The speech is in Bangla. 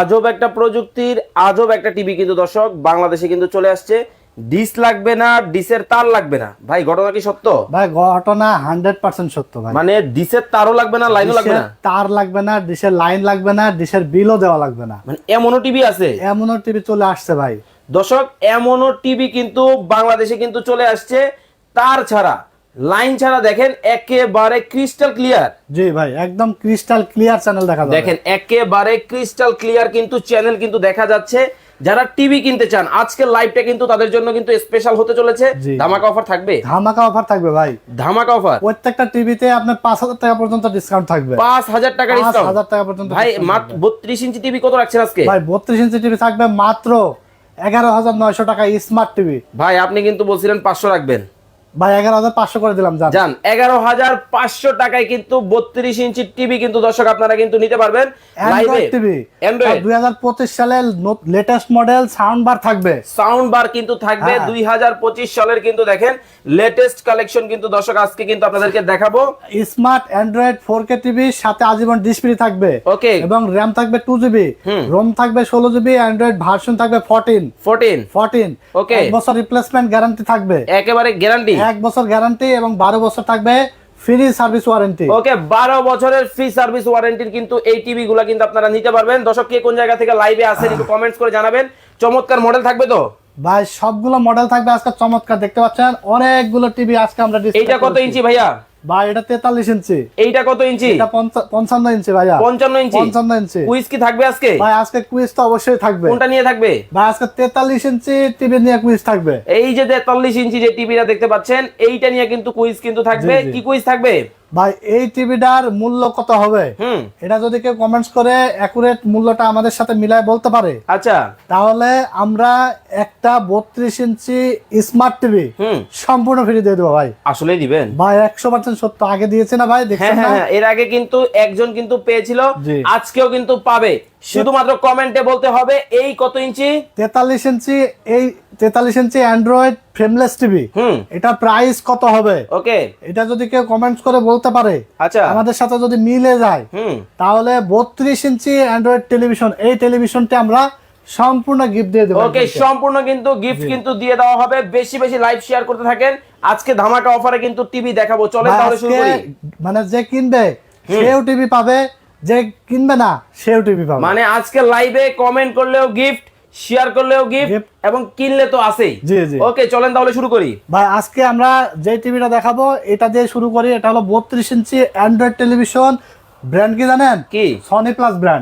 আজব একটা প্রযুক্তির আজব একটা টিভি কিন্তু দর্শক বাংলাদেশে কিন্তু চলে আসছে। ডিস লাগবে না ডিসের তার লাগবে না। ভাই ঘটনা কি সত্য? ভাই ঘটনা হান্ড্রেড পার্সেন্ট সত্য ভাই। মানে ডিসের তারও লাগবে না লাইনও লাগবে না? তার লাগবে না ডিশের লাইন লাগবে না ডিশের বিলও দেওয়া লাগবে না। মানে এমনও টিভি আছে? এমনও টিভি চলে আসছে ভাই। দর্শক এমনও টিভি কিন্তু বাংলাদেশে কিন্তু চলে আসছে তার ছাড়া। লাইন ছাড়া দেখেন একেবারে ক্রিস্টাল ক্লিয়ার জি ভাই একদম ক্রিস্টাল ক্লিয়ার চ্যানেল দেখা যাবে। দেখেন একেবারে ক্রিস্টাল ক্লিয়ার কিন্তু চ্যানেল কিন্তু দেখা যাচ্ছে। যারা টিভি কিনতে চান আজকের লাইভটা কিন্তু তাদের জন্য কিন্তু স্পেশাল হতে চলেছে। ধামাকা অফার থাকবে? ধামাকা অফার থাকবে ভাই। ধামাকা অফার প্রত্যেকটা টিভিতে আপনার পাঁচ হাজার টাকা পর্যন্ত ডিসকাউন্ট থাকবে। পাঁচ হাজার টাকা পাঁচ ডিসকাউন্ট হাজার টাকা পর্যন্ত ভাই মাত্র থাকবে। বত্রিশ ইঞ্চি টিভি কত রাখছেন আজকে? ভাই বত্রিশ ইঞ্চি টিভি থাকবে মাত্র এগারো হাজার নয়শো টাকা স্মার্ট টিভি ভাই আপনি কিন্তু বলছিলেন পাঁচশো রাখবেন। ভাই এগারো হাজার পাঁচশো করে দিলাম যান এগারো হাজার পাঁচশো টাকায় কিন্তু বত্রিশ ইঞ্চি টিভি কিন্তু দর্শক আপনারা কিন্তু নিতে পারবেন দুই হাজার পঁচিশ সালের লেটেস্ট মডেল সাউন্ড বার থাকবে। সাউন্ড বার কিন্তু থাকবে হ্যাঁ। দুই হাজার পঁচিশ সালের কিন্তু দেখেন লেটেস্ট কালেকশন কিন্তু দর্শক আজকে কিন্তু আপনাদেরকে দেখাবো। Smart Android four K TV সাথে আজীবন ডিসপ্লে থাকবে। ওকে। এবং র্যাম থাকবে টু জিবি রোম থাকবে ষোলো জিবি অ্যান্ড্রয়েড ভার্সন থাকবে ফোরটিন ফোরটিন ফোরটিন Okay. বছর রিপ্লেসমেন্ট গ্যারান্টি থাকবে। একেবারে গ্যারান্টি এক বছর গ্যারান্টি এবং বারো বছর থাকবে ফ্রি সার্ভিস ওয়ারেন্টি ওকে বারো বছরের ফ্রি সার্ভিস ওয়ারেন্টির কিন্তু এই টিভি গুলা কিন্তু আপনারা নিতে পারবেন। দর্শক কে কোন জায়গা থেকে লাইভে আসেন একটু কমেন্টস করে জানাবেন। চমৎকার মডেল থাকবে তো? ভাই সবগুলো মডেল থাকবে আজকে চমৎকার দেখতে পাচ্ছেন? অনেকগুলো টিভি আজকে আমরা এটা এইটা কত। ইঞ্চি ভাইয়া? ভাই এটা তেতাল্লিশ ইঞ্চি। এইটা কত ইঞ্চি? এটা ইঞ্চি ভাইয়া। পঞ্চান্ন ইঞ্চি? পঞ্চান্ন ইঞ্চি। কুইজ কি থাকবে আজকে? ভাই আজকে কুইজ তো অবশ্যই থাকবে। কোনটা নিয়ে থাকবে? ভাই আজকে তেতাল্লিশ ইঞ্চি টিভি নিয়ে কুইজ থাকবে। এই যে তেতাল্লিশ ইঞ্চি যে টিভিটা দেখতে পাচ্ছেন এইটা নিয়ে কিন্তু কুইজ কিন্তু থাকবে। কি কুইজ থাকবে? ভাই এই টিভিটার মূল্য কত হবে? এটা যদি কেউ কমেন্টস করে অ্যাকুরেট মূল্যটা আমাদের সাথে মিলায় বলতে পারে। আচ্ছা। তাহলে আমরা একটা বত্রিশ ইঞ্চি স্মার্ট টিভি সম্পূর্ণ ফ্রি দিয়ে দেবো ভাই। আসলে দিবেন। ভাই একশো পার্সেন্ট সত্য। আগে দিয়েছে না ভাই দেখেন দেখছেন হ্যাঁ হ্যাঁ এর আগে কিন্তু একজন কিন্তু পেয়েছিল আজকেও কিন্তু পাবে। শুধুমাত্র কমেন্টে বলতে হবে এই কত ইঞ্চি? তেতাল্লিশ ইঞ্চি এই তেতাল্লিশ ইঞ্চি অ্যান্ড্রয়েড ফ্রেমলেস টিভি হুম। এটা প্রাইস কত হবে? ওকে এটা যদি কেউ কমেন্টস করে বলতে পারে আচ্ছা। আমাদের সাথে যদি মিলে যায় হুম। তাহলে বত্রিশ ইঞ্চি অ্যান্ড্রয়েড টেলিভিশন এই টেলিভিশনটি আমরা সম্পূর্ণ গিফট দিয়ে দেবো ওকে সম্পূর্ণ কিন্তু গিফট কিন্তু দিয়ে দেওয়া হবে। বেশি বেশি লাইভ শেয়ার করতে থাকেন। আজকে ধামাকা অফারে কিন্তু টিভি দেখাবো। চলে তাহলে শুরু করি। মানে যে কিনবে সেও টিভি পাবে। যে কিনবে না সেও টিভি পাবে। মানে আজকে লাইভে কমেন্ট করলেও গিফট শেয়ার করলেও গিফট এবং কিনলে তো আছেই। জি জি। ওকে চলেন তাহলে শুরু করি। ভাই আজকে আমরা যে টিভিটা দেখাবো এটা দিয়ে শুরু করি। এটা হলো বত্রিশ ইঞ্চি অ্যান্ড্রয়েড টেলিভিশন ব্র্যান্ড কি জানেন? কি? Sony plus brand